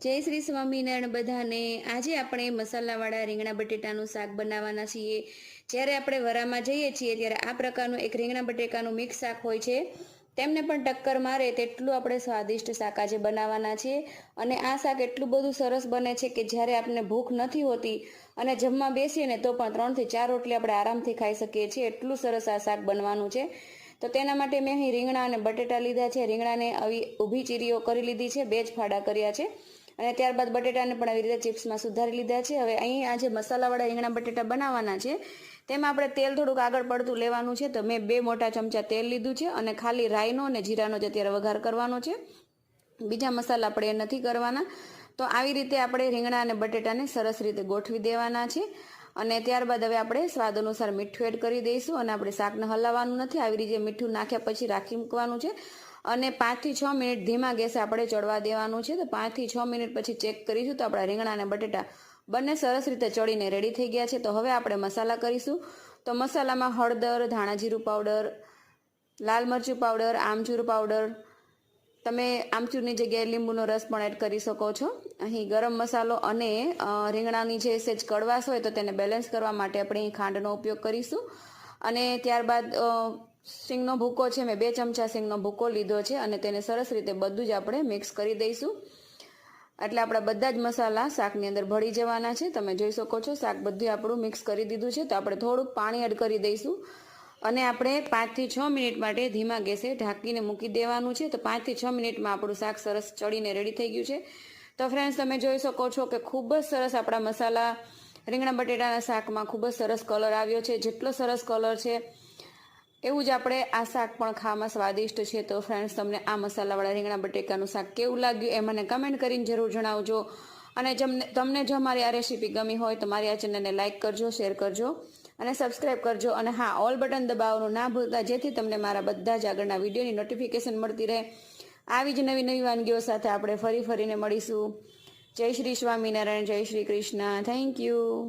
જય શ્રી સ્વામિનારાયણ બધાને. આજે આપણે મસાલાવાળા રીંગણા બટેટાનું શાક બનાવવાના છીએ. જ્યારે આપણે વરામાં જઈએ છીએ ત્યારે આ પ્રકારનું એક રીંગણા બટેકાનું મિક્સ શાક હોય છે. તેમને પણ ટક્કર મારે તેટલું આપણે સ્વાદિષ્ટ શાક આજે બનાવવાના છે અને આ શાક એટલું બધું સરસ બને છે કે જ્યારે આપણને ભૂખ નથી હોતી અને જમવા બેસીએ ને તો પણ ત્રણથી ચાર રોટલી આપણે આરામથી ખાઈ શકીએ છીએ. એટલું સરસ આ શાક બનવાનું છે. તો તેના માટે મેં અહીં રીંગણા અને બટેટા લીધા છે. રીંગણાને આવી ઊભી ચીરીઓ કરી લીધી છે. બે જ ફાડા કર્યા છે. અને ત્યારબાદ બટેટાને પણ આવી રીતે ચિપ્સમાં સુધારી લીધા છે. હવે અહીં આ જે મસાલાવાળા રીંગણા બટેટા બનાવવાના છે, તેમાં આપણે તેલ થોડુંક આગળ પડતું લેવાનું છે. તો મેં બે મોટા ચમચા તેલ લીધું છે અને ખાલી રાઈનો અને જીરાનો જ અત્યારે વઘાર કરવાનો છે. બીજા મસાલા આપણે એ નથી કરવાના. તો આવી રીતે આપણે રીંગણા અને બટેટાને સરસ રીતે ગોઠવી દેવાના છે. અને ત્યારબાદ હવે આપણે સ્વાદ અનુસાર મીઠું એડ કરી દઈશું અને આપણે શાકને હલાવવાનું નથી. આવી રીતે મીઠું નાખ્યા પછી રાખી મૂકવાનું છે. અને પાંચથી છ મિનિટ ધીમા ગેસે આપણે ચડવા દેવાનું છે. તો પાંચથી છ મિનિટ પછી ચેક કરીશું તો આપણા રીંગણા અને બટેટા બંને સરસ રીતે ચડીને રેડી થઈ ગયા છે. તો હવે આપણે મસાલા કરીશું. તો મસાલામાં હળદર ધાણા જીરું પાવડર લાલ મરચું પાવડર આમચૂર પાવડર તમે આમચૂરની જગ્યાએ લીંબુનો રસ પણ એડ કરી શકો છો. અહીં ગરમ મસાલો અને રીંગણાની જે સેજ કડવાશ હોય તો તેને બેલેન્સ કરવા માટે આપણે ખાંડનો ઉપયોગ કરીશું. અને ત્યારબાદ સિંગનો ભૂકો છે, મેં બે ચમચા સિંગનો ભૂકો લીધો છે અને તેને સરસ રીતે બધું જ આપણે મિક્સ કરી દઈશું. એટલે આપણા બધા જ મસાલા શાકની અંદર ભળી જવાના છે. તમે જોઈ શકો છો, શાક બધું આપણું મિક્સ કરી દીધું છે. તો આપણે થોડુંક પાણી એડ કરી દઈશું. અને આપણે પાંચથી છ મિનિટ માટે ધીમા ગેસે ઢાંકીને મૂકી દેવાનું છે. તો પાંચથી છ મિનિટમાં આપણું શાક સરસ ચડીને રેડી થઈ ગયું છે. તો ફ્રેન્ડ્સ તમે જોઈ શકો છો કે ખૂબ જ સરસ આપણા મસાલા રીંગણા બટેટાના શાકમાં ખૂબ જ સરસ કલર આવ્યો છે. જેટલો સરસ કલર છે એવું જ આપણે આ શાક પણ ખાવામાં સ્વાદિષ્ટ છે. તો ફ્રેન્ડ્સ તમને આ મસાલાવાળા રીંગણા બટેકાનું શાક કેવું લાગ્યું એ મને કમેન્ટ કરીને જરૂર જણાવજો. અને જમને, તમને જો મારી આ રેસીપી ગમી હોય તો મારી આ ચેનલને લાઇક કરજો શેર કરજો અને સબસ્ક્રાઇબ કરજો. અને હા ઓલ બટન દબાવવાનું ના ભૂલતા, જેથી તમને મારા બધા જ આગળના વિડીયોની નોટિફિકેશન મળતી રહે. આવી જ નવી નવી વાનગીઓ સાથે આપણે ફરી ફરીને મળીશું. જય શ્રી સ્વામિનારાયણ, જય શ્રી કૃષ્ણ. Thank you